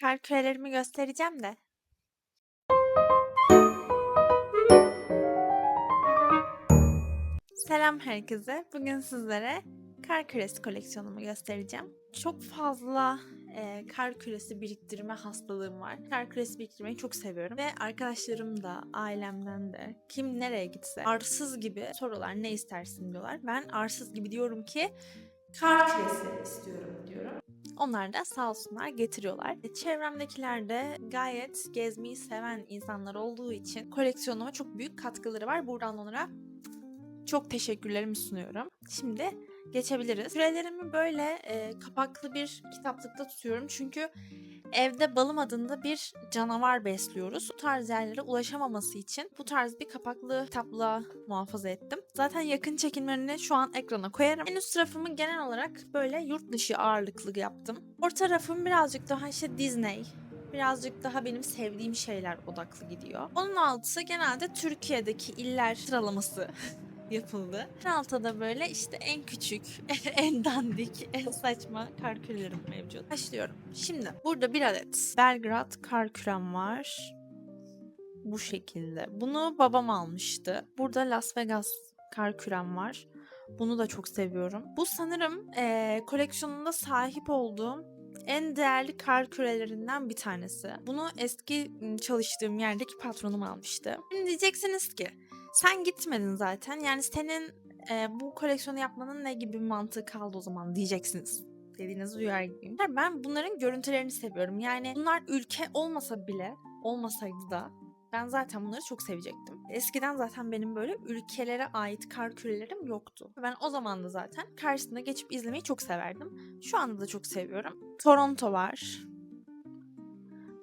Kar kürelerimi göstereceğim de. Selam herkese. Bugün sizlere kar küresi koleksiyonumu göstereceğim. Çok fazla e, kar küresi biriktirme hastalığım var. Kar küresi biriktirmeyi çok seviyorum. Ve arkadaşlarım da, ailemden de kim nereye gitse arsız gibi sorular ne istersin diyorlar. Ben arsız gibi diyorum ki kar küresi istiyorum diyorum. Onlar da sağ olsunlar getiriyorlar. E, Çevremdekiler de gayet gezmeyi seven insanlar olduğu için koleksiyonuma çok büyük katkıları var. Buradan onlara çok teşekkürlerimi sunuyorum. Şimdi geçebiliriz. Kürelerimi böyle e, kapaklı bir kitaplıkta tutuyorum. Çünkü evde balım adında bir canavar besliyoruz. Bu tarz yerlere ulaşamaması için bu tarz bir kapaklı kitaplığa muhafaza ettim. Zaten yakın çekimlerini şu an ekrana koyarım. En üst tarafımı genel olarak böyle yurt dışı ağırlıklı yaptım. Orta tarafım birazcık daha işte Disney, birazcık daha benim sevdiğim şeyler odaklı gidiyor. Onun altı genelde Türkiye'deki iller sıralaması yapıldı. En altta da böyle işte en küçük, en dandik, en saçma kar kürelerim mevcut. Başlıyorum. Şimdi burada bir adet Belgrad kar kürem var. Bu şekilde. Bunu babam almıştı. Burada Las Vegas kar kürem var. Bunu da çok seviyorum. Bu sanırım eee, koleksiyonunda sahip olduğum en değerli kar kürelerinden bir tanesi. Bunu eski çalıştığım yerdeki patronum almıştı. Şimdi diyeceksiniz ki sen gitmedin zaten. Yani senin e, bu koleksiyonu yapmanın ne gibi mantığı kaldı o zaman diyeceksiniz. Dediğinizi duyar gibiyim. Ben bunların görüntülerini seviyorum. Yani bunlar ülke olmasa bile, olmasaydı da ben zaten bunları çok sevecektim. Eskiden zaten benim böyle ülkelere ait kar kürelerim yoktu. Ben o zaman da zaten karşısına geçip izlemeyi çok severdim. Şu anda da çok seviyorum. Toronto var.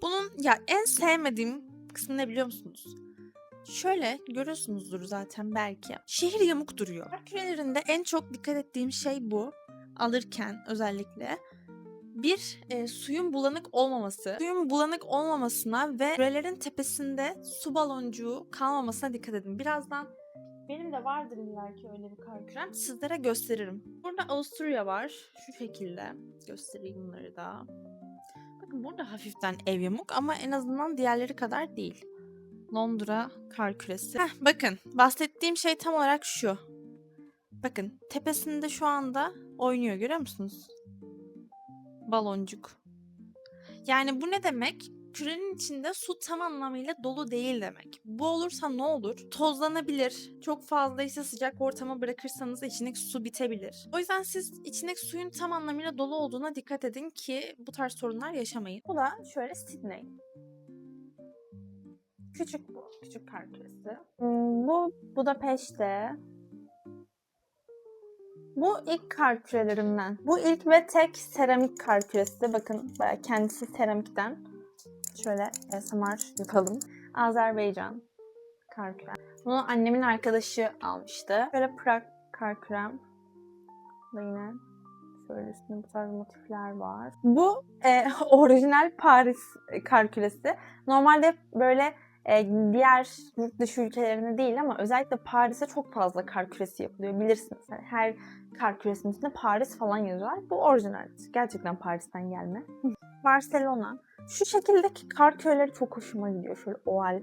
Bunun ya en sevmediğim kısmı ne biliyor musunuz? Şöyle görüyorsunuzdur zaten belki. Şehir yamuk duruyor. Kar kürelerinde en çok dikkat ettiğim şey bu. Alırken özellikle. Bir, e, suyun bulanık olmaması. Suyun bulanık olmamasına ve kürelerin tepesinde su baloncuğu kalmamasına dikkat edin. Birazdan benim de vardır illaki öyle bir kar. Sizlere gösteririm. Burada Avusturya var. Şu şekilde. Göstereyim bunları da. Bakın burada hafiften ev yamuk ama en azından diğerleri kadar değil. Londra kar küresi. Heh, bakın bahsettiğim şey tam olarak şu. Bakın tepesinde şu anda oynuyor görüyor musunuz? Baloncuk. Yani bu ne demek? Kürenin içinde su tam anlamıyla dolu değil demek. Bu olursa ne olur? Tozlanabilir. Çok fazla ise sıcak ortama bırakırsanız içindeki su bitebilir. O yüzden siz içindeki suyun tam anlamıyla dolu olduğuna dikkat edin ki bu tarz sorunlar yaşamayın. Bu da şöyle Sydney. Küçük bu. Küçük küresi. Hmm, Bu Budapeşte. Bu ilk kar kürelerimden. Bu ilk ve tek seramik kar küresi. Bakın kendisi seramikten. Şöyle ASMR yapalım. Azerbaycan kar kürem. Bunu annemin arkadaşı almıştı. Böyle Prag kar kürem. Bu yine şöyle üstünde bu tarz motifler var. Bu e, orijinal Paris kar küresi. Normalde böyle e, diğer yurt dışı ülkelerinde değil ama özellikle Paris'e çok fazla kar küresi yapılıyor. Bilirsiniz yani her kar küresinin üstünde Paris falan yazıyorlar. Bu orijinal. Gerçekten Paris'ten gelme. Barcelona. Şu şekildeki kar küreleri çok hoşuma gidiyor. Şöyle oval,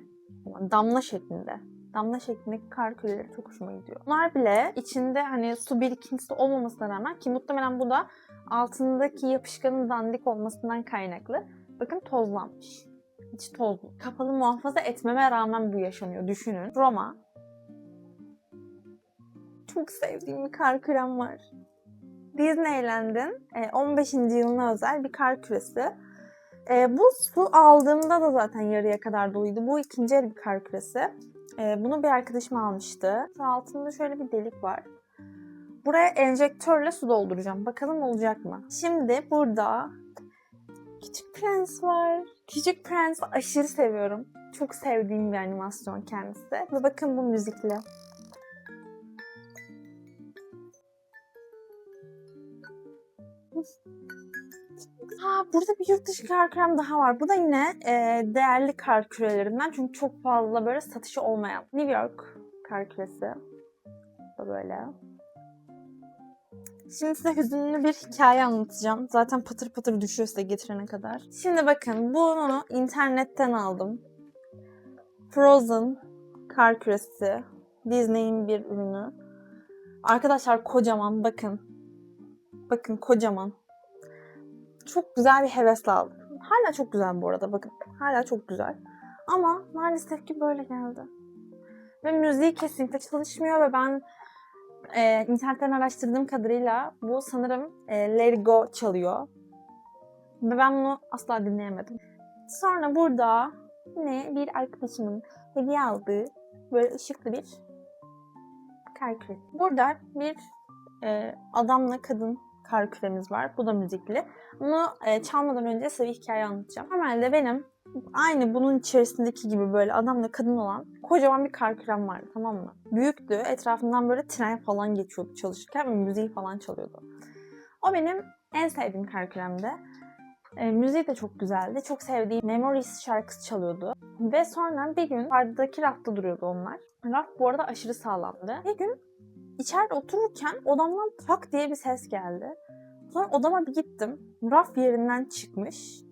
damla şeklinde. Damla şeklindeki kar küreleri çok hoşuma gidiyor. Bunlar bile içinde hani su birikintisi olmamasına rağmen ki muhtemelen bu da altındaki yapışkanın dandik olmasından kaynaklı. Bakın tozlanmış. İçi tozlu. Kapalı muhafaza etmeme rağmen bu yaşanıyor. Düşünün. Roma. Çok sevdiğim bir kar kürem var. Disneyland'in e, 15. yılına özel bir kar küresi. E, bu su aldığımda da zaten yarıya kadar doluydu. Bu ikinci el bir kar küresi. E, bunu bir arkadaşım almıştı. Şu altında şöyle bir delik var. Buraya enjektörle su dolduracağım. Bakalım olacak mı? Şimdi burada Küçük Prens var. Küçük Prens'i aşırı seviyorum. Çok sevdiğim bir animasyon kendisi. Ve bakın bu müzikle. Ha, burada bir yurt dışı kar kürem daha var. Bu da yine e, değerli kar kürelerinden. Çünkü çok fazla böyle satışı olmayan. New York kar küresi. Bu da böyle. Şimdi size hüzünlü bir hikaye anlatacağım. Zaten patır patır düşüyor size getirene kadar. Şimdi bakın bunu internetten aldım. Frozen kar küresi. Disney'in bir ürünü. Arkadaşlar kocaman bakın. Bakın kocaman. Çok güzel bir hevesle aldım. Hala çok güzel bu arada bakın. Hala çok güzel. Ama maalesef ki böyle geldi. Ve müziği kesinlikle çalışmıyor ve ben e, internetten araştırdığım kadarıyla bu sanırım e, Let Go çalıyor. Ve ben bunu asla dinleyemedim. Sonra burada yine bir arkadaşımın hediye aldığı böyle ışıklı bir kar küresi. Burada bir e, adamla kadın kar küremiz var. Bu da müzikli. Bunu e, çalmadan önce size bir hikaye anlatacağım. Normalde benim aynı bunun içerisindeki gibi böyle adamla kadın olan kocaman bir kar kürem vardı tamam mı? Büyüktü. Etrafından böyle tren falan geçiyordu çalışırken ve müziği falan çalıyordu. O benim en sevdiğim kar. E, müziği de çok güzeldi. Çok sevdiğim Memories şarkısı çalıyordu. Ve sonra bir gün bardaki rafta duruyordu onlar. Raf bu arada aşırı sağlamdı. Bir gün içeride otururken odamdan tak diye bir ses geldi. Sonra odama bir gittim. Raf yerinden çıkmış.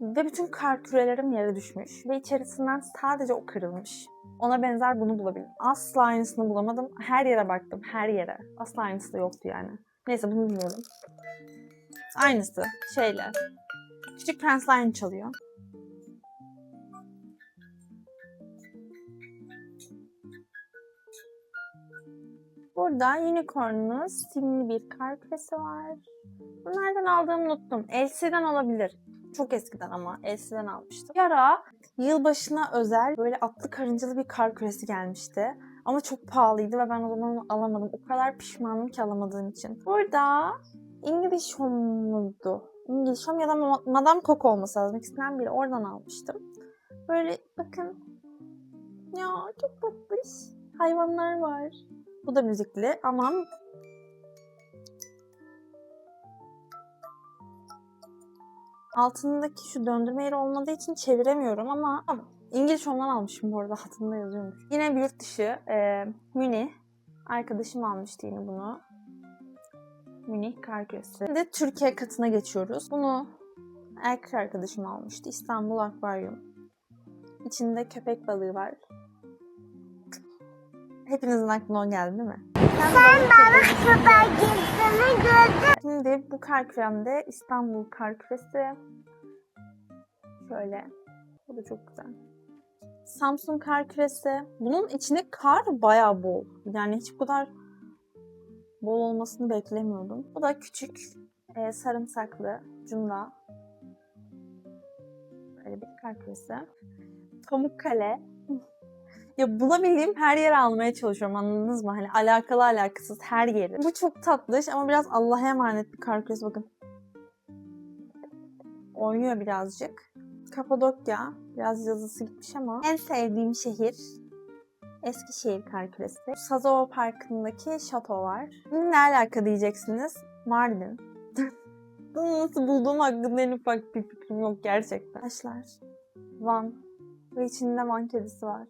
Ve bütün kar kürelerim yere düşmüş. Ve içerisinden sadece o kırılmış. Ona benzer bunu bulabildim. Asla aynısını bulamadım. Her yere baktım. Her yere. Asla aynısı da yoktu yani. Neyse bunu bilmiyorum. Aynısı. Şeyle. Küçük Prens Lion çalıyor. Burada unicornlu simli bir kar küresi var. Bunu nereden aldığımı unuttum. LC'den olabilir. Çok eskiden ama LC'den almıştım. Bir ara yılbaşına özel böyle atlı karıncalı bir kar küresi gelmişti. Ama çok pahalıydı ve ben o zaman onu alamadım. O kadar pişmanım ki alamadığım için. Burada İngiliz Home'luydu. İngiliz Home ya da Ma- Madame Coco olması lazım. İkisinden biri. Oradan almıştım. Böyle bakın. Ya çok tatlış. Hayvanlar var. Bu da müzikli ama altındaki şu döndürme yeri olmadığı için çeviremiyorum ama. İngiliz ondan almışım bu arada altında yazıyormuş. Yine bir yurt dışı e, Münih. Arkadaşım almıştı yine bunu. Münih kar küresi. Şimdi Türkiye katına geçiyoruz. Bunu erkek arkadaşım almıştı. İstanbul Akvaryum. İçinde köpek balığı var. Hepinizin aklına o geldi değil mi? Sen bana Süper gittiğini gördüm. Şimdi bu kar küremde İstanbul kar küresi. Şöyle. Bu da çok güzel. Samsun kar küresi. Bunun içinde kar bayağı bol. Yani hiç bu kadar bol olmasını beklemiyordum. Bu da küçük e, sarımsaklı cunda. Böyle bir kar küresi. Pamukkale. Ya bulabildiğim her yere almaya çalışıyorum anladınız mı? Hani alakalı alakasız her yeri. Bu çok tatlış ama biraz Allah'a emanet bir kar bakın. Oynuyor birazcık. Kapadokya. Biraz yazısı gitmiş ama. En sevdiğim şehir Eskişehir kar küresi. Sazova Parkı'ndaki şato var. Ne alaka diyeceksiniz? Mardin. Bunu nasıl bulduğum hakkında en ufak bir fikrim yok gerçekten. Taşlar. Van. Ve içinde Van kedisi var.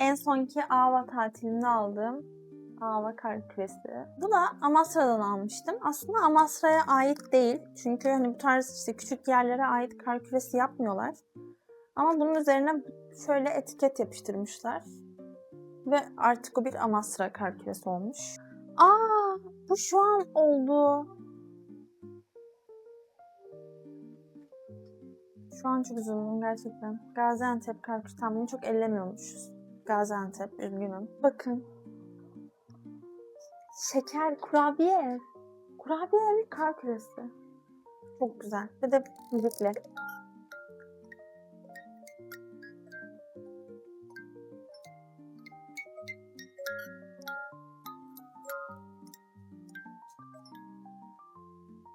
En sonki Ava tatilinde aldığım Ava kar. Bu da Amasra'dan almıştım. Aslında Amasra'ya ait değil. Çünkü hani bu tarz işte küçük yerlere ait kar yapmıyorlar. Ama bunun üzerine şöyle etiket yapıştırmışlar. Ve artık o bir Amasra kar olmuş. Aa, bu şu an oldu. Şu an çok üzüldüm gerçekten. Gaziantep kar küresi. Tam bunu çok ellemiyormuşuz. Gaziantep, üzgünüm. Bakın. Şeker, kurabiye. Kurabiye bir kar küresi. Çok güzel. Ve de müzikle.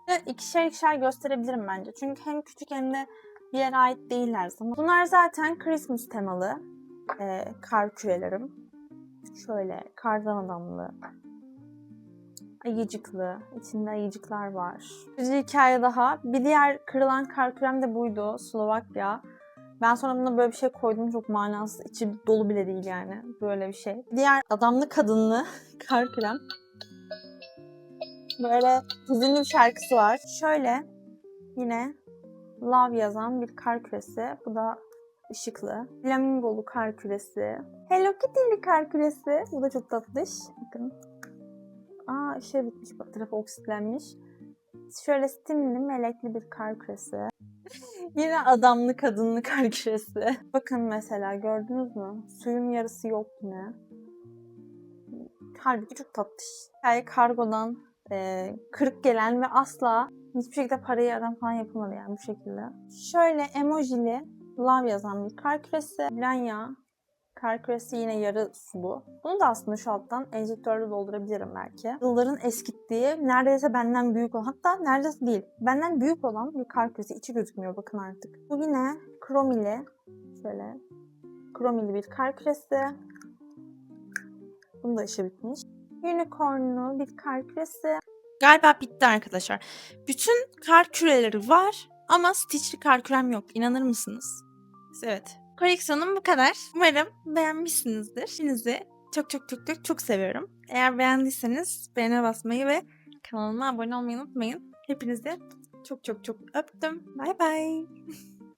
Ve ikişer ikişer gösterebilirim bence. Çünkü hem küçük hem de bir yere ait değiller. Bunlar zaten Christmas temalı e, kar kürelerim. Şöyle kardan adamlı, ayıcıklı, içinde ayıcıklar var. Bir hikaye daha. Bir diğer kırılan kar kürem de buydu. Slovakya. Ben sonra buna böyle bir şey koydum çok manasız. içi dolu bile değil yani. Böyle bir şey. Diğer adamlı kadınlı kar krem. Böyle hüzünlü bir şarkısı var. Şöyle yine Love yazan bir kar küresi. Bu da ışıklı. Flamingolu kar küresi. Hello Kitty'li kar küresi. Bu da çok tatlış. Bakın. Aa şey bitmiş. Bak tarafı oksitlenmiş. Şöyle stimli melekli bir kar küresi. Yine adamlı kadınlı kar küresi. Bakın mesela gördünüz mü? Suyun yarısı yok yine. Halbuki çok tatlış. Yani kargodan e, kırık gelen ve asla hiçbir şekilde parayı adam falan yapılmadı yani bu şekilde. Şöyle emojili love yazan bir kar küresi. Lanya kar küresi yine yarı sulu. Bunu da aslında şu alttan enjektörle doldurabilirim belki. Yılların eskittiği, neredeyse benden büyük olan, hatta neredeyse değil, benden büyük olan bir kar küresi. içi gözükmüyor bakın artık. Bu yine kromili, şöyle kromili bir kar küresi. Bunun da işi bitmiş. Unicornlu bir kar küresi. Galiba bitti arkadaşlar. Bütün kar küreleri var ama Stitch'li kar kürem yok. İnanır mısınız? Evet. Koleksiyonum bu kadar. Umarım beğenmişsinizdir. Hepinizi çok çok çok çok çok seviyorum. Eğer beğendiyseniz beğene basmayı ve kanalıma abone olmayı unutmayın. Hepinizi çok çok çok öptüm. Bay bay.